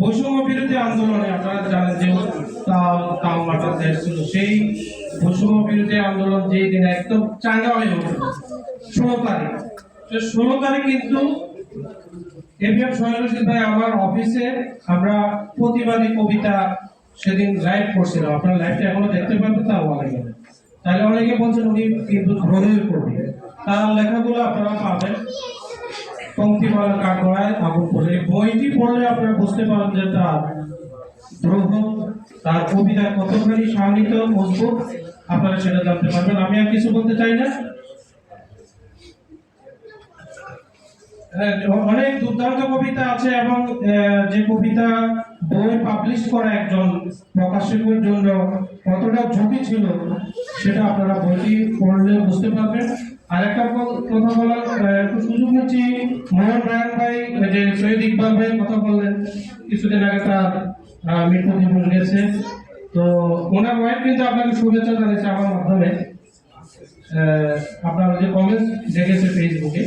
বৈষম্য বিরোধী আন্দোলনে আপনারা জানেন যে দেশ ছিল, সেই বৈষম্য বিরোধী আন্দোলন যেই দিন একদম চাঙ্গা হয়ে উঠল ষোলো তারিখ। ষোলো তারিখ কিন্তু ভাই আমার অফিসে আমরা প্রতিবাদী কবিতা সেদিন লাইভ করছিলাম। আপনারা লাইভটা এখনও দেখতে পাবেন তাও অনেকে তাহলে অনেকে বলছেন উনি কিন্তু হৃদয় কবি। তার লেখাগুলো আপনারা পাবেন। পঙ্ক্তিমালা কাঠগড়ায় আগুন পড়ে। এই বইটি পড়লে আপনারা বুঝতে পারেন যে তার তার কবিতা কতখানি মজবুত আপনারা সেটা জানতে পারবেন। আমি আর কিছু বলতে চাই না। হ্যাঁ, অনেক দুর্দান্ত কবিতা আছে এবং যে কবিতা বই পাবলিশ করা একজন প্রকাশকের জন্য কতটা ঝুঁকি ছিল সেটা আপনারা বইটি পড়লে বুঝতে পারবেন। আর কথা বলার একটু সুযোগ নিচ্ছি। ভাই যে সৈয়দ কথা মৃত্যু গেছে। তো ওনার আপনাকে জানিয়েছে আমার মাধ্যমে। আপনার যে কমেন্টস দেখেছে ফেসবুকে